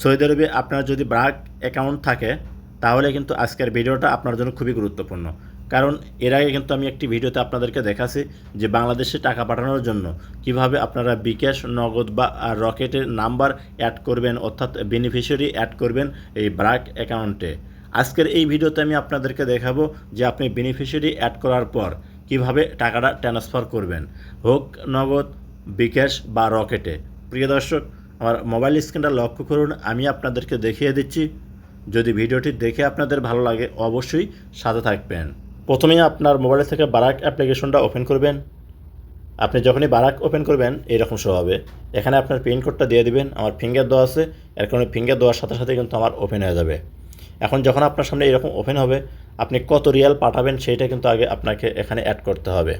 Saudi আরবে আপনার যদি ব্রাক অ্যাকাউন্ট থাকে, তাহলে কিন্তু আজকের ভিডিওটা আপনার জন্য খুবই গুরুত্বপূর্ণ। কারণ এর আগে কিন্তু আমি একটি ভিডিওতে আপনাদেরকে দেখাছি যে বাংলাদেশে টাকা পাঠানোর জন্য কীভাবে আপনারা বিকাশ, নগদ বা রকেটের নাম্বার অ্যাড করবেন, অর্থাৎ বেনিফিশিয়ারি অ্যাড করবেন এই ব্রাক অ্যাকাউন্টে আজকের এই ভিডিওতে আমি আপনাদেরকে দেখাবো যে আপনি বেনিফিশিয়ারি অ্যাড করার পর কীভাবে টাকাটা ট্রান্সফার করবেন। হোক, নগদ, বিকাশ বা রকেটে। প্রিয় দর্শক আমার মোবাইল স্ক্রিনটা লক্ষ্য করুন, আমি আপনাদেরকে দেখিয়ে দিচ্ছি। যদি ভিডিওটি দেখে আপনাদের ভালো লাগে, অবশ্যই সাথে থাকবেন। প্রথমেই আপনার মোবাইল থেকে বারাক অ্যাপ্লিকেশনটা ওপেন করবেন। আপনি যখনই বারাক ওপেন করবেন, এইরকম শো হবে। এখানে আপনার পিন কোডটা দিয়ে দিবেন, আমার ফিঙ্গার দেওয়া আছে। এর কারণে ফিঙ্গার দেওয়ার সাথে সাথে কিন্তু আমার ওপেন হয়ে যাবে। এখন যখন আপনার সামনে এরকম ওপেন হবে, আপনি কত রিয়াল পাঠাবেন সেইটা কিন্তু আগে আপনাকে এখানে অ্যাড করতে হবে।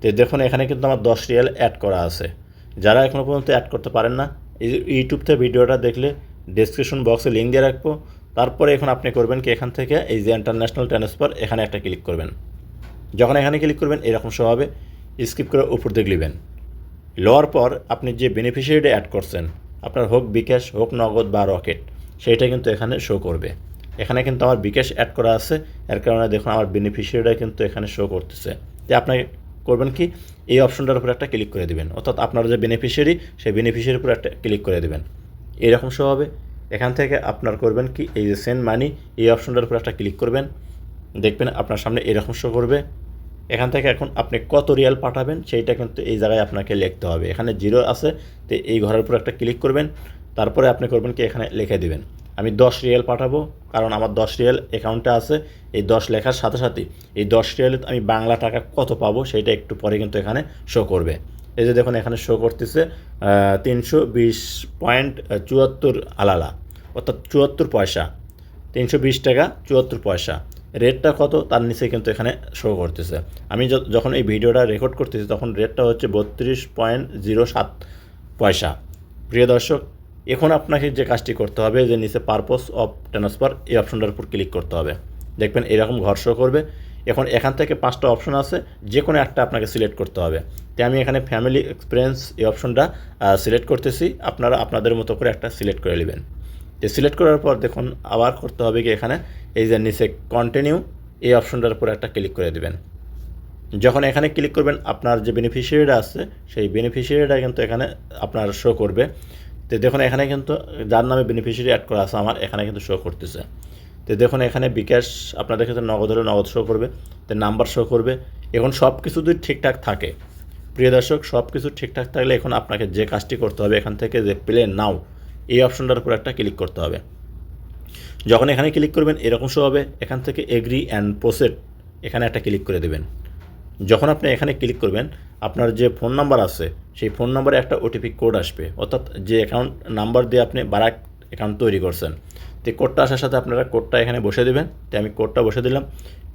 তো দেখুন, এখানে কিন্তু আমার দশ রিয়াল অ্যাড করা আছে। যারা এখনও পর্যন্ত অ্যাড করতে পারেন না ইউটিউব থেকে ভিডিওটা দেখলে ডিসক্রিপশন বক্সে লিঙ্ক দিয়ে রাখব। তারপরে এখন আপনি করবেন কি, এখান থেকে এই যে ইন্টারন্যাশনাল ট্রান্সফার এখানে একটা ক্লিক করবেন। যখন এখানে ক্লিক করবেন, এরকম হবে। স্কিপ করে উপর দিকে নেবেন লওয়ার পর আপনি যে বেনিফিশিয়ারিটা অ্যাড করছেন, আপনার হোক বিকাশ, হোক নগদ বা রকেট, সেইটা কিন্তু এখানে শো করবে। এখানে কিন্তু আমার বিকাশ অ্যাড করা আছে। এর কারণে দেখুন, আমার বেনিফিশিয়ারিটা কিন্তু এখানে শো করতেছে। তো আপনাকে করবেন কি? এই অপশনটার উপর একটা ক্লিক করে দেবেন। অর্থাৎ আপনার যে বেনিফিশিয়ারি সেই বেনিফিশিয়ারির উপর একটা ক্লিক করে দেবেন। এরকম শো হবে। এখান থেকে আপনার করবেন কি? এই যে সেন্ড মানি এই অপশনটার উপর একটা ক্লিক করবেন। দেখবেন আপনার সামনে এরকম শো করবে। এখান থেকে এখন আপনি কত রিয়াল পাঠাবেন, সেইটা কিন্তু এই জায়গায় আপনাকে লিখতে হবে। এখানে জিরো আছে, তো এই ঘরের উপর একটা ক্লিক করবেন। তারপরে আপনি করবেন কি? এখানে লিখে দিবেন। আমি দশ রিয়েল পাঠাবো, কারণ আমার দশ রিয়েল অ্যাকাউন্টে আছে। এই দশ লেখার সাথে সাথে এই দশ রিয়ালে আমি বাংলা টাকা কত পাবো সেইটা একটু পরে কিন্তু এখানে শো করবে। এই যে দেখুন, এখানে শো করতেছে তিনশো বিশ পয়েন্ট চুয়াত্তর আলালা, অর্থাৎ চুয়াত্তর পয়সা। তিনশো বিশ টাকা, চুয়াত্তর পয়সা। রেটটা কত, তার নিচে কিন্তু এখানে শো করতেছে। আমি যখন এই ভিডিওটা রেকর্ড করতেছি, তখন রেটটা হচ্ছে বত্রিশ পয়েন্ট জিরো সাত পয়সা। প্রিয় দর্শক এখন আপনাকে যে কাজটি করতে হবে, যে নিচে পারপোজ অফ ট্রান্সফার এই অপশনটার উপর ক্লিক করতে হবে। দেখবেন এরকম ঘর শো করবে। এখন এখান থেকে পাঁচটা অপশন আছে যে কোনো একটা আপনাকে সিলেক্ট করতে হবে। তাই আমি এখানে ফ্যামিলি এক্সপিরিয়েন্স এই অপশনটা সিলেক্ট করতেছি। আপনারা আপনাদের মতো করে একটা সিলেক্ট করে নেবেন। তো সিলেক্ট করার পর দেখুন, আবার করতে হবে কি এখানে? এই যে নিচে কন্টিনিউ এই অপশনটার উপর একটা ক্লিক করে দেবেন। যখন এখানে ক্লিক করবেন, আপনার যে বেনিফিশিয়ারিটা আছে, সেই বেনিফিশিয়ারিটা কিন্তু এখানে আপনার শো করবে। তো দেখুন, এখানে কিন্তু যার নামে বেনিফিশিয়ারি অ্যাড করা আছে, আমার এখানে কিন্তু শো করতেছে। তো দেখুন, এখানে বিকাশ আপনাদের ক্ষেত্রে নগদ হলে নগদ শো করবে, তো নাম্বার শো করবে। এখন সব কিছু যদি ঠিকঠাক থাকে, প্রিয় দর্শক সব কিছু ঠিকঠাক থাকলে এখন আপনাকে যে কাজটি করতে হবে, এখান থেকে যে প্লে নাও এই অপশনটার উপর একটা ক্লিক করতে হবে। যখন এখানে ক্লিক করবেন, এরকম শো হবে, এখান থেকে এগ্রি অ্যান্ড প্রোসেড এখানে একটা ক্লিক করে দেবেন। যখন আপনি এখানে ক্লিক করবেন, আপনার যে ফোন নাম্বার আছে, সেই ফোন নাম্বারে একটা ওটিপি কোড আসবে। অর্থাৎ যে অ্যাকাউন্ট নাম্বার দিয়ে আপনি বারাক অ্যাকাউন্ট তৈরি করছেন। তো কোডটা আসার সাথে আপনারা কোডটা এখানে বসে দেবেন। তো আমি কোডটা বসে দিলাম।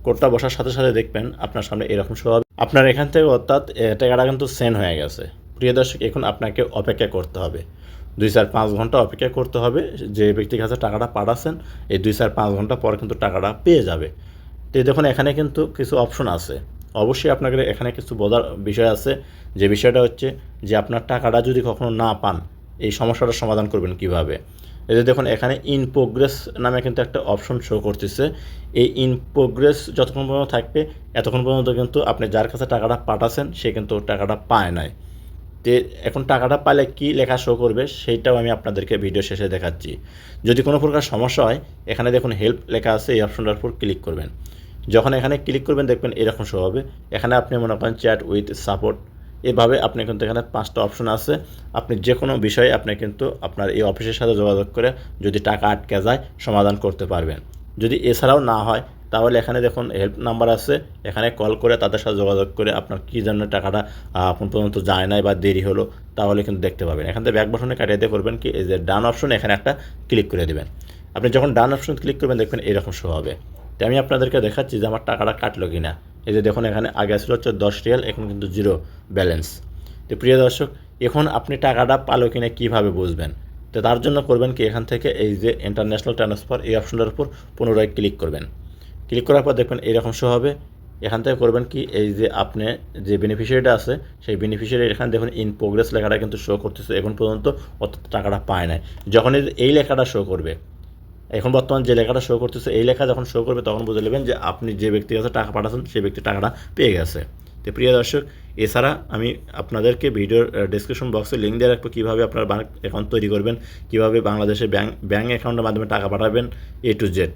কোডটা বসার সাথে সাথে দেখবেন, আপনার সামনে এরকম হবে। আপনার এখান থেকে অর্থাৎ টাকাটা কিন্তু সেন্ড হয়ে গেছে। প্রিয় দর্শক, এখন আপনাকে অপেক্ষা করতে হবে। দুই চার পাঁচ ঘণ্টা অপেক্ষা করতে হবে। যে ব্যক্তির কাছে টাকাটা পাঠাচ্ছেন, এই দুই চার পাঁচ ঘণ্টা পর কিন্তু টাকাটা পেয়ে যাবে। তো দেখুন, এখানে কিন্তু কিছু অপশন আছে। অবশ্যই আপনাকে এখানে কিছু বোঝার বিষয় আছে। যে বিষয়টা হচ্ছে যে আপনার টাকাটা যদি কখনো না পান, এই সমস্যাটার সমাধান করবেন কীভাবে? এই যে দেখুন, এখানে ইন প্রোগ্রেস নামে কিন্তু একটা অপশন শো করতেছে। এই ইন প্রোগ্রেস যতক্ষণ পর্যন্ত থাকবে, এতক্ষণ পর্যন্ত কিন্তু আপনি যার কাছে টাকাটা পাঠাচ্ছেন, সে কিন্তু টাকাটা পায় নাই। তে এখন টাকাটা পাইলে কি লেখা শো করবে সেইটাও আমি আপনাদেরকে ভিডিও শেষে দেখাচ্ছি। যদি কোনো প্রকার সমস্যা হয়, এখানে দেখুন হেল্প লেখা আছে, এই অপশনটার উপর ক্লিক করবেন। যখন এখানে ক্লিক করবেন, দেখবেন এরকম শো হবে। এখানে আপনি মনে করেন চ্যাট উইথ সাপোর্ট এভাবে আপনি কিন্তু এখানে পাঁচটা অপশন আছে। আপনি যে কোনো বিষয়ে আপনি কিন্তু আপনার এই অফিসের সাথে যোগাযোগ করে যদি টাকা আটকে যায়, সমাধান করতে পারবেন। যদি এছাড়াও না হয়, তাহলে এখানে দেখুন হেল্প নাম্বার আছে। এখানে কল করে তাদের সাথে যোগাযোগ করে আপনার কী জন্য টাকাটা এখন পর্যন্ত যায় নাই বা দেরি হলো, তাহলে কিন্তু দেখতে পাবেন। এখান থেকে ব্যাক বাটনে কাটিয়ে দিয়ে করবেন কি, এই যে ডান অপশন এখানে একটা ক্লিক করে দেবেন। আপনি যখন ডান অপশন ক্লিক করবেন, দেখবেন এরকম শো হবে। তো আমি আপনাদেরকে দেখাচ্ছি যে আমার টাকাটা কাটলো কি না এই যে দেখুন, এখানে আগে আসলে হচ্ছে দশ রিয়াল, এখন কিন্তু জিরো ব্যালেন্স। তো প্রিয় দর্শক, এখন আপনি টাকাটা পালো কিনা কীভাবে বুঝবেন? তো তার জন্য করবেন কি, এখান থেকে এই যে ইন্টারন্যাশনাল ট্রান্সফার এই অপশনটার উপর পুনরায় ক্লিক করবেন। ক্লিক করার পর দেখবেন এরকম শো হবে। এখান থেকে করবেন কি, এই যে আপনি যে বেনিফিশিয়ারিটা আছে, সেই বেনিফিশিয়ারি এখানে দেখুন ইন প্রোগ্রেস লেখাটা কিন্তু শো করতেছে, এখন পর্যন্ত অত টাকাটা পায় নাই। যখন এই- এই লেখাটা শো করবে এখন বর্তমান যে লেখাটা শো করতেছে, এই লেখা যখন শো করবে, তখন বুঝে নেবেন যে আপনি যে ব্যক্তির কাছে টাকা পাঠাচ্ছেন, সেই ব্যক্তি টাকাটা পেয়ে গেছে। তো প্রিয় দর্শক, এছাড়া আমি আপনাদেরকে ভিডিওর ডিসক্রিপশন বক্সে লিঙ্ক দিয়ে রাখব কীভাবে আপনার ব্যাঙ্ক অ্যাকাউন্ট তৈরি করবেন, কীভাবে বাংলাদেশে ব্যাঙ্ক ব্যাঙ্ক অ্যাকাউন্টের মাধ্যমে টাকা পাঠাবেন এ টু জেড